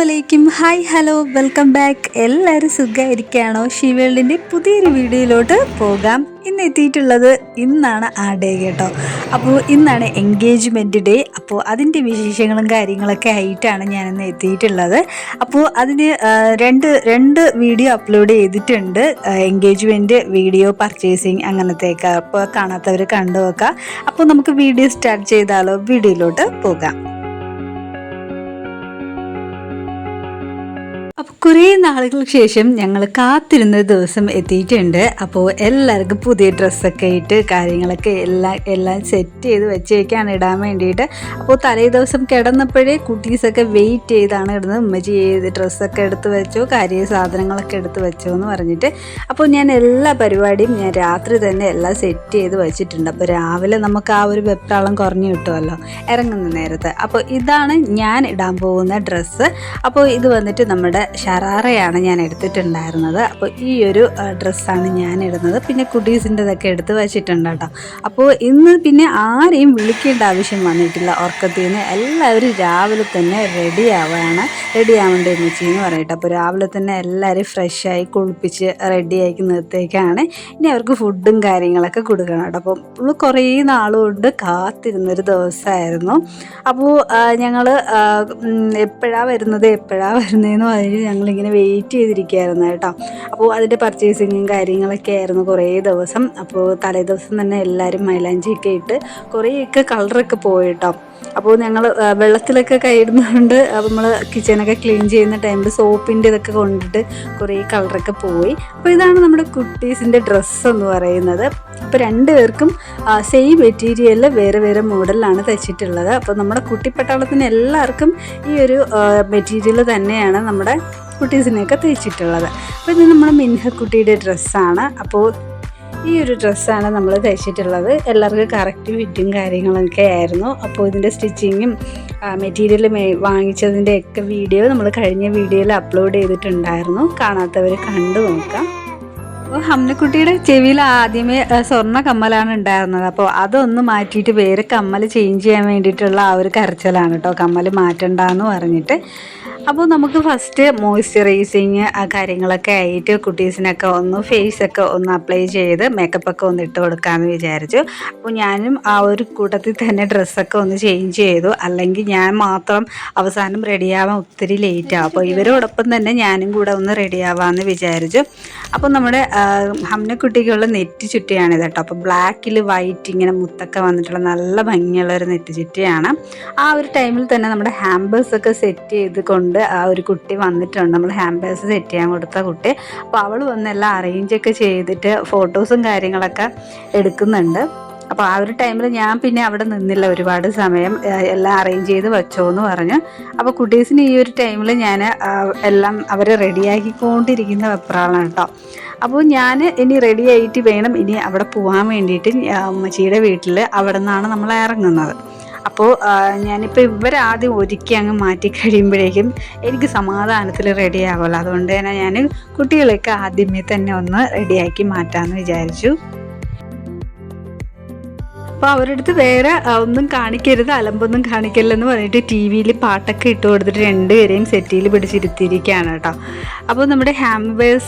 അലൈക്കും hi hello welcome back. എല്ലാവരും സുഖമായിരിക്കുകയാണോ ഷീവേൾഡിന്റെ പുതിയൊരു വീഡിയോയിലോട്ട് പോകാം. ഇന്ന് എത്തിയിട്ടുള്ളത് ഇന്നാണ് ആ ഡേ കേട്ടോ. അപ്പോൾ ഇന്നാണ് എൻഗേജ്മെന്റ് ഡേ. അപ്പോൾ അതിന്റെ വിശേഷങ്ങളും കാര്യങ്ങളൊക്കെ ആയിട്ടാണ് ഞാനിന്ന് എത്തിയിട്ടുള്ളത്. അപ്പോൾ അതിന് രണ്ട് രണ്ട് വീഡിയോ അപ്ലോഡ് ചെയ്തിട്ടുണ്ട്. എൻഗേജ്മെന്റ് വീഡിയോ പർച്ചേസിങ് അങ്ങനത്തെയൊക്കെ. അപ്പോൾ കാണാത്തവർ കണ്ടു നോക്കാം അപ്പോൾ നമുക്ക് വീഡിയോ സ്റ്റാർട്ട് ചെയ്താലോ? വീഡിയോയിലോട്ട് പോകാം. അപ്പോൾ കുറേ നാളുകൾക്ക് ശേഷം ഞങ്ങൾ കാത്തിരുന്ന ദിവസം എത്തിയിട്ടുണ്ട്. അപ്പോൾ എല്ലാവർക്കും പുതിയ ഡ്രസ്സൊക്കെ ഇട്ട് കാര്യങ്ങളൊക്കെ എല്ലാം എല്ലാം സെറ്റ് ചെയ്ത് വെച്ചേക്കാണ് ഇടാൻ വേണ്ടിയിട്ട്. അപ്പോൾ തലേ ദിവസം കിടന്നപ്പോഴേ കുട്ടീസൊക്കെ വെയിറ്റ് ചെയ്താണ് ഇടുന്നത്. ഉമ്മച്ചി ചെയ്ത് ഡ്രസ്സൊക്കെ എടുത്ത് വെച്ചോ കാര്യ സാധനങ്ങളൊക്കെ എടുത്ത് വെച്ചോ എന്ന് പറഞ്ഞിട്ട്. അപ്പോൾ ഞാൻ എല്ലാ പരിപാടിയും ഞാൻ രാത്രി തന്നെ എല്ലാം സെറ്റ് ചെയ്ത് വെച്ചിട്ടുണ്ട്. അപ്പോൾ രാവിലെ നമുക്ക് ആ ഒരു വെപ്രാളം കുറഞ്ഞു കിട്ടുമല്ലോ ഇറങ്ങുന്ന നേരത്ത്. അപ്പോൾ ഇതാണ് ഞാൻ ഇടാൻ പോകുന്ന ഡ്രസ്സ്. അപ്പോൾ ഇത് വന്നിട്ട് നമ്മുടെ ഷറാറയാണ് ഞാൻ എടുത്തിട്ടുണ്ടായിരുന്നത്. അപ്പോൾ ഈ ഒരു ഡ്രസ്സാണ് ഞാൻ ഇടുന്നത്. പിന്നെ കുട്ടീസിന്റെതൊക്കെ എടുത്ത് വെച്ചിട്ടുണ്ട് കേട്ടോ. അപ്പോൾ ഇന്ന് പിന്നെ ആരെയും വിളിക്കേണ്ട ആവശ്യം വന്നിട്ടില്ല ഉറക്കത്തിൽ നിന്ന്. എല്ലാവരും രാവിലെ തന്നെ റെഡി ആവുകയാണ് റെഡി ആവേണ്ട എന്ന് പറയട്ടെ. അപ്പോൾ രാവിലെ തന്നെ എല്ലാവരും ഫ്രഷായി കുളിപ്പിച്ച് റെഡിയാക്കി നിർത്തേക്കാണ് ഇനി അവർക്ക് ഫുഡും കാര്യങ്ങളൊക്കെ കൊടുക്കണം കേട്ടോ. അപ്പം നമ്മൾ കുറേ നാളുകൊണ്ട് കാത്തിരുന്നൊരു ദിവസമായിരുന്നു. അപ്പോൾ ഞങ്ങൾ എപ്പോഴാണ് വരുന്നത് എപ്പോഴാണ് വരുന്നതെന്ന് പറഞ്ഞ് ഞങ്ങളിങ്ങനെ വെയിറ്റ് ചെയ്തിരിക്കുകയായിരുന്നു കേട്ടോ. അപ്പോൾ അതിന്റെ പർച്ചേസിങ്ങും കാര്യങ്ങളൊക്കെ ആയിരുന്നു കുറേ ദിവസം. അപ്പോൾ തലേ ദിവസം തന്നെ എല്ലാവരും മൈലാഞ്ചിയൊക്കെ ഇട്ട് കുറേയൊക്കെ കളറൊക്കെ പോയി കേട്ടോ. അപ്പോൾ ഞങ്ങൾ വെള്ളത്തിലൊക്കെ കൈയിടുന്നതുകൊണ്ട് നമ്മൾ കിച്ചനൊക്കെ ക്ലീൻ ചെയ്യുന്ന ടൈമിൽ സോപ്പിന്റെ ഇതൊക്കെ കൊണ്ടിട്ട് കുറേ കളറൊക്കെ പോയി. അപ്പോൾ ഇതാണ് നമ്മുടെ കുട്ടീസിന്റെ ഡ്രസ്സ് എന്ന് പറയുന്നത്. അപ്പോൾ രണ്ടുപേർക്കും സെയിം മെറ്റീരിയലിൽ വേറെ വേറെ മോഡലിലാണ് തയ്ച്ചിട്ടുള്ളത്. അപ്പോൾ നമ്മുടെ കുട്ടിപ്പട്ടാളത്തിന് എല്ലാവർക്കും ഈ ഒരു മെറ്റീരിയൽ തന്നെയാണ് നമ്മുടെ കുട്ടീസിനെയൊക്കെ തയ്ച്ചിട്ടുള്ളത്. അപ്പോൾ ഇത് നമ്മുടെ മിൻഹക്കുട്ടിയുടെ ഡ്രസ്സാണ് അപ്പോൾ ഈ ഒരു ഡ്രസ്സാണ് നമ്മൾ തയ്ച്ചിട്ടുള്ളത്. എല്ലാവർക്കും കറക്റ്റ് ഫിറ്റും കാര്യങ്ങളൊക്കെ ആയിരുന്നു. അപ്പോൾ ഇതിന്റെ സ്റ്റിച്ചിങ്ങും മെറ്റീരിയൽ വാങ്ങിച്ചതിന്റെ ഒക്കെ വീഡിയോ നമ്മൾ കഴിഞ്ഞ വീഡിയോയിൽ അപ്ലോഡ് ചെയ്തിട്ടുണ്ടായിരുന്നു. കാണാത്തവർ കണ്ടു നോക്കാം. അപ്പോൾ ഹംനക്കുട്ടിയുടെ ചെവിയിൽ ആദ്യമേ സ്വർണ കമ്മലാണ് ഉണ്ടായിരുന്നത്. അപ്പോൾ അതൊന്ന് മാറ്റിയിട്ട് വേറെ കമ്മൽ ചേഞ്ച് ചെയ്യാൻ വേണ്ടിയിട്ടുള്ള ആ ഒരു കരച്ചിലാണ് കേട്ടോ. കമ്മൽ മാറ്റണ്ടെന്ന് പറഞ്ഞിട്ട്. അപ്പോൾ നമുക്ക് ഫസ്റ്റ് മോയ്സ്ചറൈസിങ് ആ കാര്യങ്ങളൊക്കെ ആയിട്ട് കുട്ടീസിനൊക്കെ ഒന്ന് ഫേസ് ഒക്കെ ഒന്ന് അപ്ലൈ ചെയ്ത് മേക്കപ്പ് ഒക്കെ ഒന്ന് ഇട്ട് കൊടുക്കാമെന്ന് വിചാരിച്ചു. അപ്പോൾ ഞാനും ആ ഒരു കൂട്ടത്തിൽ തന്നെ ഡ്രസ്സൊക്കെ ഒന്ന് ചേഞ്ച് ചെയ്തു. അല്ലെങ്കിൽ ഞാൻ മാത്രം അവസാനം റെഡിയാവാൻ ഒത്തിരി ലേറ്റ് ആവും. അപ്പോൾ ഇവരോടൊപ്പം തന്നെ ഞാനും കൂടെ ഒന്ന് റെഡിയാവാമെന്ന് വിചാരിച്ചു. അപ്പോൾ നമ്മുടെ ഹംനക്കുട്ടിക്കുള്ള നെറ്റ് ചുറ്റിയാണിത് കേട്ടോ. അപ്പോൾ ബ്ലാക്കിൽ വൈറ്റ് ഇങ്ങനെ മുത്തൊക്കെ വന്നിട്ടുള്ള നല്ല ഭംഗിയുള്ള ഒരു നെറ്റ് ചുറ്റിയാണ്. ആ ഒരു ടൈമിൽ തന്നെ നമ്മുടെ ഹാമ്പേഴ്സൊക്കെ സെറ്റ് ചെയ്ത് കൊണ്ട് ആ ഒരു കുട്ടി വന്നിട്ടുണ്ട്. നമ്മൾ ഹാമ്പേഴ്സ് സെറ്റ് ചെയ്യാൻ കൊടുത്ത കുട്ടി. അപ്പോൾ അവൾ വന്ന് എല്ലാം അറേഞ്ചൊക്കെ ചെയ്തിട്ട് ഫോട്ടോസും കാര്യങ്ങളൊക്കെ എടുക്കുന്നുണ്ട്. അപ്പോൾ ആ ഒരു ടൈമിൽ ഞാൻ പിന്നെ അവിടെ നിന്നില്ല. ഒരുപാട് സമയം എല്ലാം അറേഞ്ച് ചെയ്ത് വെച്ചോ എന്ന് പറഞ്ഞു. അപ്പോൾ കുട്ടീസിന് ഈ ഒരു ടൈമിൽ ഞാൻ എല്ലാം അവരെ റെഡിയാക്കിക്കൊണ്ടിരിക്കുന്ന വെപ്രാളാണ് കേട്ടോ അപ്പോൾ ഞാൻ ഇനി റെഡി ആയിട്ട് വേണം ഇനി അവിടെ പോകാൻ വേണ്ടിയിട്ട് അമ്മച്ചിയുടെ വീട്ടിൽ അവിടെ നിന്നാണ് നമ്മൾ ഇറങ്ങുന്നത്. അപ്പോൾ ഞാനിപ്പോൾ ഇവരാദ്യം ഒരുക്കി അങ്ങ് മാറ്റി കഴിയുമ്പോഴേക്കും എനിക്ക് സമാധാനത്തിൽ റെഡി ആവുമല്ലോ അതുകൊണ്ട് തന്നെ ഞാൻ കുട്ടികളെയൊക്കെ ആദ്യമേ തന്നെ ഒന്ന് റെഡിയാക്കി മാറ്റാമെന്ന് വിചാരിച്ചു. അപ്പോൾ അവരുടെ അടുത്ത് വേറെ ഒന്നും കാണിക്കരുത് അലമ്പൊന്നും കാണിക്കരുതെന്ന് പറഞ്ഞിട്ട് ടി വിയിൽ പാട്ടൊക്കെ ഇട്ട് കൊടുത്തിട്ട് രണ്ടുപേരെയും സെറ്റിയിൽ പിടിച്ചിരുത്തിയിരിക്കുകയാണ് കേട്ടോ. അപ്പോൾ നമ്മുടെ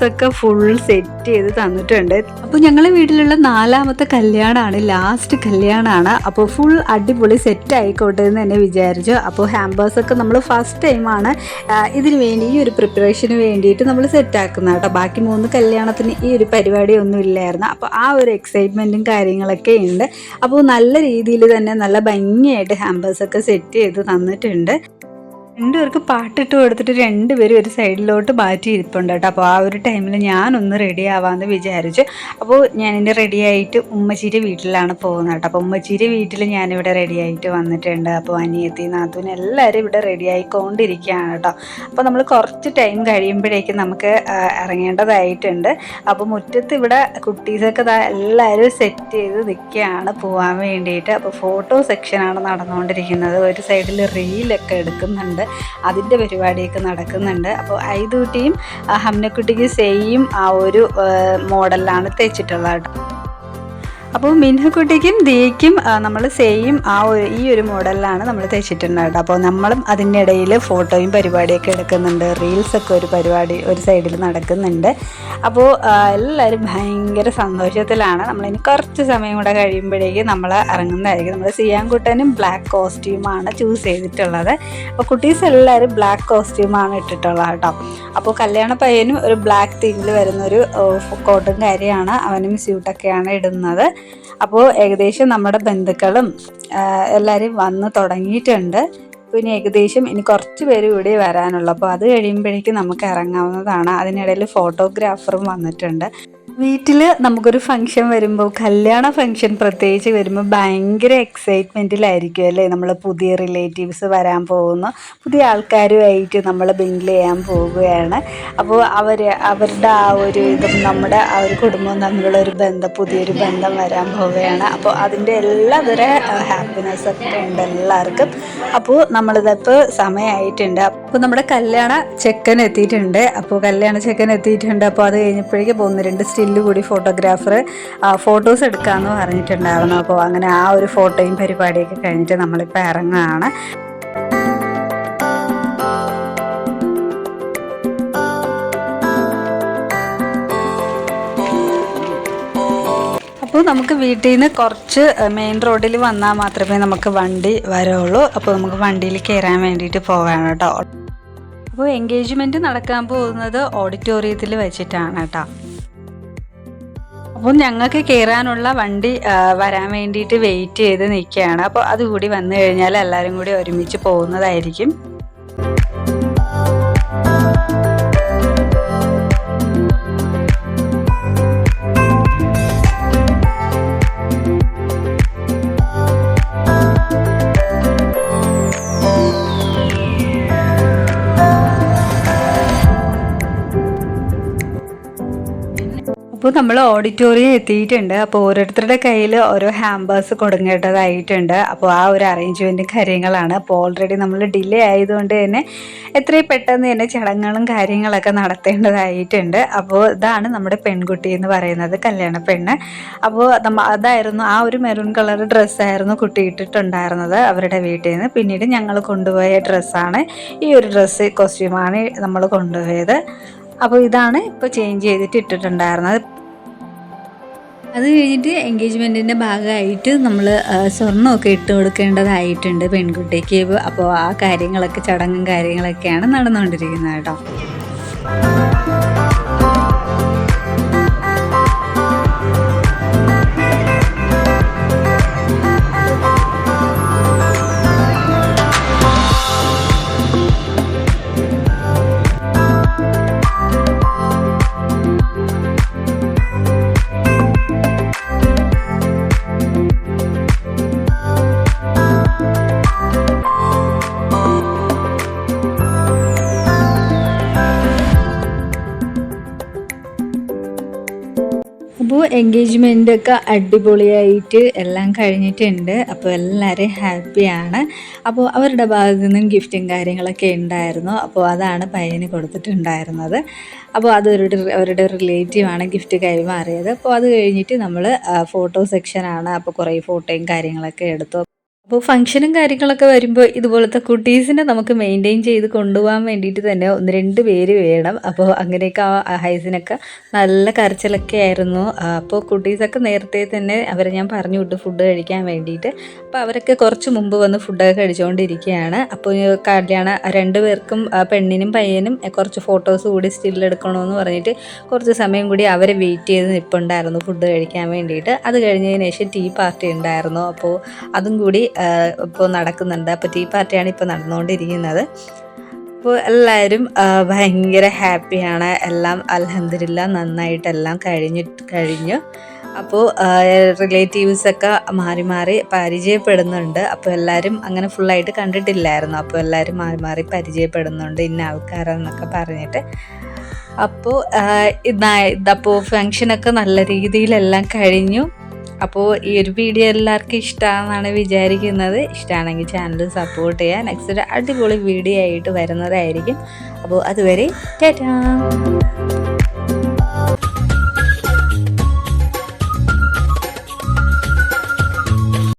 ഒക്കെ ഫുൾ സെറ്റ് ചെയ്ത് തന്നിട്ടുണ്ട്. അപ്പോൾ ഞങ്ങളുടെ വീട്ടിലുള്ള നാലാമത്തെ കല്യാണമാണ് ലാസ്റ്റ് കല്യാണമാണ്. അപ്പോൾ ഫുൾ അടിപൊളി സെറ്റ് ആയിക്കോട്ടെ എന്ന് തന്നെ വിചാരിച്ചു. അപ്പോൾ ഒക്കെ നമ്മൾ ഫസ്റ്റ് ടൈമാണ് ഇതിന് വേണ്ടി ഈ ഒരു പ്രിപ്പറേഷന് വേണ്ടിയിട്ട് നമ്മൾ സെറ്റ് ആക്കുന്നത് കേട്ടോ. ബാക്കി മൂന്ന് കല്യാണത്തിന് ഈ ഒരു പരിപാടി ഒന്നും ഇല്ലായിരുന്നു. അപ്പോൾ ആ ഒരു എക്സൈറ്റ്മെന്റും കാര്യങ്ങളൊക്കെ ഉണ്ട്. അപ്പോൾ നല്ല രീതിയിൽ തന്നെ നല്ല ഭംഗിയായിട്ട് ഹാമ്പേഴ്സ് ഒക്കെ സെറ്റ് ചെയ്ത് തന്നിട്ടുണ്ട്. രണ്ടുപേർക്ക് പാട്ടിട്ട് കൊടുത്തിട്ട് രണ്ടുപേരും ഒരു സൈഡിലോട്ട് മാറ്റി ഇരിപ്പുണ്ട് കേട്ടോ. അപ്പോൾ ആ ഒരു ടൈമിൽ ഞാനൊന്ന് റെഡി ആവാമെന്ന് വിചാരിച്ചു അപ്പോൾ ഞാൻ എന്റെ റെഡി ആയിട്ട് ഉമ്മച്ചീന്റെ വീട്ടിലാണ് പോകുന്നത് കേട്ടോ. അപ്പോൾ ഉമ്മച്ചീന്റെ വീട്ടിൽ ഞാനിവിടെ റെഡി ആയിട്ട് വന്നിട്ടുണ്ട്. അപ്പോൾ അനിയത്തി നാത്തൂന് എല്ലാവരും ഇവിടെ റെഡി ആയിക്കൊണ്ടിരിക്കുകയാണ് കേട്ടോ. അപ്പോൾ നമ്മൾ കുറച്ച് ടൈം കഴിയുമ്പോഴേക്കും നമുക്ക് ഇറങ്ങേണ്ടതായിട്ടുണ്ട്. അപ്പോൾ മുറ്റത്ത് ഇവിടെ കുട്ടീസൊക്കെ എല്ലാവരും സെറ്റ് ചെയ്ത് നിൽക്കുകയാണ് പോകാൻ വേണ്ടിയിട്ട്. അപ്പോൾ ഫോട്ടോ സെക്ഷനാണ് നടന്നുകൊണ്ടിരിക്കുന്നത്. ഒരു സൈഡിൽ റീലൊക്കെ എടുക്കുന്നുണ്ട്. അതിന്റെ പരിപാടിയൊക്കെ നടക്കുന്നുണ്ട്. അപ്പോൾ ഐദൂട്ടിയും ഹംനക്കുട്ടിക്ക് സെയിം ആ ഒരു മോഡലിലാണ് തയ്ച്ചിട്ടുള്ളത് കേട്ടോ. അപ്പോൾ മിൻഹക്കുട്ടിക്കും ദീക്കും നമ്മൾ സെയിം ആ ഒരു ഈ ഒരു മോഡലിലാണ് നമ്മൾ തയ്ച്ചിട്ടുണ്ട് കേട്ടോ അപ്പോൾ നമ്മളും അതിന്റെ ഇടയിൽ ഫോട്ടോയും പരിപാടിയൊക്കെ എടുക്കുന്നുണ്ട്. റീൽസൊക്കെ ഒരു പരിപാടി ഒരു സൈഡിൽ നടക്കുന്നുണ്ട്. അപ്പോൾ എല്ലാവരും ഭയങ്കര സന്തോഷത്തിലാണ്. നമ്മളിനി കുറച്ച് സമയം കൂടെ കഴിയുമ്പോഴേക്കും നമ്മൾ ഇറങ്ങുന്നതായിരിക്കും. നമ്മൾ സിയാൻകുട്ടനും ബ്ലാക്ക് കോസ്റ്റ്യൂമാണ് ചൂസ് ചെയ്തിട്ടുള്ളത്. അപ്പോൾ കുട്ടീസ് എല്ലാവരും ബ്ലാക്ക് കോസ്റ്റ്യൂമാണ് ഇട്ടിട്ടുള്ളത് കേട്ടോ. അപ്പോൾ കല്യാണ പയ്യനും ഒരു ബ്ലാക്ക് തീമിൽ വരുന്നൊരു കോട്ടും കാര്യമാണ്. അവനും സ്യൂട്ടൊക്കെയാണ് ഇടുന്നത്. അപ്പോൾ ഏകദേശം നമ്മുടെ ബന്ധുക്കളും എല്ലാവരും വന്ന് തുടങ്ങിയിട്ടുണ്ട്. ഇനി ഏകദേശം ഇനി കുറച്ച് പേര് ഇവിടെ വരാനുള്ളൂ. അപ്പോൾ അത് കഴിയുമ്പോഴേക്കും നമുക്ക് ഇറങ്ങാവുന്നതാണ്. അതിനിടയിൽ ഫോട്ടോഗ്രാഫറും വന്നിട്ടുണ്ട്. വീട്ടിൽ നമുക്കൊരു ഫംഗ്ഷൻ വരുമ്പോൾ കല്യാണ ഫംഗ്ഷൻ പ്രത്യേകിച്ച് വരുമ്പോൾ ഭയങ്കര എക്സൈറ്റ്മെന്റിലായിരിക്കും അല്ലേ? നമ്മൾ പുതിയ റിലേറ്റീവ്സ് വരാൻ പോകുന്നു പുതിയ ആൾക്കാരുമായിട്ട് നമ്മൾ ബിങ്കിൾ ചെയ്യാൻ പോവുകയാണ്. അപ്പോൾ അവർ അവരുടെ ആ ഒരു ഇതും നമ്മുടെ ആ ഒരു കുടുംബവും തമ്മിലുള്ള ഒരു ബന്ധം പുതിയൊരു ബന്ധം വരാൻ പോവുകയാണ്. അപ്പോൾ അതിന്റെ എല്ലാതര ഹാപ്പിനെസ് ഒക്കെ ഉണ്ട് എല്ലാവർക്കും. അപ്പോൾ നമ്മളിതിപ്പോൾ സമയമായിട്ടുണ്ട് അപ്പോൾ നമ്മുടെ കല്യാണ ചെക്കൻ എത്തിയിട്ടുണ്ട്. അപ്പോൾ കല്യാണ ചെക്കൻ എത്തിയിട്ടുണ്ട്. അപ്പോൾ അത് കഴിഞ്ഞപ്പോഴേക്കും പോകുന്ന. രണ്ട് സ്റ്റില്ല് കൂടി ഫോട്ടോഗ്രാഫർ ഫോട്ടോസ് എടുക്കാമെന്ന് പറഞ്ഞിട്ടുണ്ടായിരുന്നു. അപ്പോൾ അങ്ങനെ ആ ഒരു ഫോട്ടോയും പരിപാടിയൊക്കെ കഴിഞ്ഞിട്ട് നമ്മളിപ്പോൾ ഇറങ്ങുകയാണ്. അപ്പോൾ നമുക്ക് വീട്ടിൽ നിന്ന് കുറച്ച് മെയിൻ റോഡിൽ വന്നാൽ മാത്രമേ നമുക്ക് വണ്ടി വരുള്ളൂ. അപ്പോൾ നമുക്ക് വണ്ടിയിൽ കയറാൻ വേണ്ടിയിട്ട് പോവാണ് കേട്ടോ. അപ്പോൾ എൻഗേജ്മെന്റ് നടക്കാൻ പോകുന്നത് ഓഡിറ്റോറിയത്തിൽ വെച്ചിട്ടാണ് കേട്ടോ അപ്പോൾ ഞങ്ങൾക്ക് കയറാനുള്ള വണ്ടി വരാൻ വേണ്ടിയിട്ട് വെയിറ്റ് ചെയ്ത് നിൽക്കുകയാണ്. അപ്പോൾ അതുകൂടി വന്നു കഴിഞ്ഞാൽ എല്ലാവരും കൂടി ഒരുമിച്ച് പോകുന്നതായിരിക്കും. അപ്പോൾ നമ്മൾ ഓഡിറ്റോറിയം എത്തിയിട്ടുണ്ട്. അപ്പോൾ ഓരോരുത്തരുടെ കയ്യിൽ ഓരോ ഹാമ്പേഴ്സ് കൊടുങ്ങേണ്ടതായിട്ടുണ്ട്. അപ്പോൾ ആ ഒരു അറേഞ്ച്മെന്റും കാര്യങ്ങളാണ്. അപ്പോൾ ഓൾറെഡി നമ്മൾ ഡിലേ ആയതുകൊണ്ട് തന്നെ എത്രയും പെട്ടെന്ന് തന്നെ ചടങ്ങുകളും കാര്യങ്ങളൊക്കെ നടത്തേണ്ടതായിട്ടുണ്ട്. അപ്പോൾ ഇതാണ് നമ്മുടെ പെൺകുട്ടി എന്ന് പറയുന്നത് കല്യാണ പെണ്ണ്. അപ്പോൾ അതായിരുന്നു ആ ഒരു മെറൂൺ കളർ ഡ്രസ്സായിരുന്നു കുട്ടി ഇട്ടിട്ടുണ്ടായിരുന്നത് അവരുടെ വീട്ടിൽ നിന്ന്. പിന്നീട് ഞങ്ങൾ കൊണ്ടുപോയ ഡ്രസ്സാണ് ഈ ഒരു ഡ്രസ്സ് കോസ്റ്റ്യൂമാണ് നമ്മൾ കൊണ്ടുപോയത്. അപ്പോൾ ഇതാണ് ഇപ്പോൾ ചേഞ്ച് ചെയ്തിട്ട് ഇട്ടിട്ടുണ്ടായിരുന്നത്. അത് കഴിഞ്ഞിട്ട് എൻഗേജ്മെന്റിന്റെ ഭാഗമായിട്ട് നമ്മൾ സ്വർണമൊക്കെ ഇട്ട് കൊടുക്കേണ്ടതായിട്ടുണ്ട് പെൺകുട്ടിക്ക്. അപ്പോൾ ആ കാര്യങ്ങളൊക്കെ ചടങ്ങും കാര്യങ്ങളൊക്കെയാണ് നടന്നുകൊണ്ടിരിക്കുന്നത് കേട്ടോ. അപ്പോൾ എൻഗേജ്മെന്റ് ഒക്കെ അടിപൊളിയായിട്ട് എല്ലാം കഴിഞ്ഞിട്ടുണ്ട്. അപ്പോൾ എല്ലാവരും ഹാപ്പിയാണ്. അപ്പോൾ അവരുടെ ഭാഗത്തു നിന്നും ഗിഫ്റ്റും കാര്യങ്ങളൊക്കെ ഉണ്ടായിരുന്നു. അപ്പോൾ അതാണ് പയ്യന് കൊടുത്തിട്ടുണ്ടായിരുന്നത്. അപ്പോൾ അതൊരു അവരുടെ റിലേറ്റീവാണ് ഗിഫ്റ്റ് കൈമാറിയത് അപ്പോൾ അത് കഴിഞ്ഞിട്ട് നമ്മൾ ഫോട്ടോ സെക്ഷനാണ്. അപ്പോൾ കുറേ ഫോട്ടോയും കാര്യങ്ങളൊക്കെ എടുത്തു. അപ്പോൾ ഫംഗ്ഷനും കാര്യങ്ങളൊക്കെ വരുമ്പോൾ ഇതുപോലത്തെ കുട്ടീസിനെ നമുക്ക് മെയിന്റെയിൻ ചെയ്ത് കൊണ്ടുപോകാൻ വേണ്ടിയിട്ട് തന്നെ ഒന്ന് രണ്ട് പേര് വേണം. അപ്പോൾ അങ്ങനെയൊക്കെ ആ ഹൈസിനൊക്കെ നല്ല കരച്ചിലൊക്കെ ആയിരുന്നു. അപ്പോൾ കുട്ടീസൊക്കെ നേരത്തെ തന്നെ അവരെ ഞാൻ പറഞ്ഞു വിട്ടു ഫുഡ് കഴിക്കാൻ വേണ്ടിയിട്ട്. അപ്പോൾ അവരൊക്കെ കുറച്ച് മുമ്പ് വന്ന് ഫുഡൊക്കെ കഴിച്ചുകൊണ്ടിരിക്കുകയാണ് അപ്പോൾ കല്യാണ രണ്ട് പേർക്കും പെണ്ണിനും പയ്യനും കുറച്ച് ഫോട്ടോസ് കൂടി സ്റ്റിൽ എടുക്കണമെന്ന് പറഞ്ഞിട്ട് കുറച്ച് സമയം കൂടി അവരെ വെയിറ്റ് ചെയ്ത് നിൽപ്പുണ്ടായിരുന്നു ഫുഡ് കഴിക്കാൻ വേണ്ടിയിട്ട്. അത് കഴിഞ്ഞതിന് ശേഷം ടീ പാർട്ടി ഉണ്ടായിരുന്നു. അപ്പോൾ അതും കൂടി ഇപ്പോൾ നടക്കുന്നുണ്ട്. അപ്പോൾ ടീ പാർട്ടിയാണ് ഇപ്പോൾ നടന്നുകൊണ്ടിരിക്കുന്നത്. അപ്പോൾ എല്ലാവരും ഭയങ്കര ഹാപ്പിയാണ്. എല്ലാം അലഹദില്ല നന്നായിട്ടെല്ലാം കഴിഞ്ഞു കഴിഞ്ഞു. അപ്പോൾ റിലേറ്റീവ്സൊക്കെ മാറി മാറി പരിചയപ്പെടുന്നുണ്ട്. അപ്പോൾ എല്ലാവരും അങ്ങനെ ഫുള്ളായിട്ട് കണ്ടിട്ടില്ലായിരുന്നു. അപ്പോൾ എല്ലാവരും മാറി മാറി പരിചയപ്പെടുന്നുണ്ട് ഇന്ന ആൾക്കാരെന്നൊക്കെ പറഞ്ഞിട്ട്. അപ്പോൾ ഇതാ ഇതപ്പോൾ ഫങ്ഷനൊക്കെ നല്ല രീതിയിലെല്ലാം കഴിഞ്ഞു. അപ്പോൾ ഈ ഒരു വീഡിയോ എല്ലാവർക്കും ഇഷ്ടമാണെന്നാണ് വിചാരിക്കുന്നത്. ഇഷ്ടമാണെങ്കിൽ ചാനൽ സപ്പോർട്ട് ചെയ്യുക നെക്സ്റ്റ് ഒരു അടിപൊളി വീഡിയോ ആയിട്ട് വരുന്നതായിരിക്കും. അപ്പോൾ അതുവരെ ടാറ്റാ.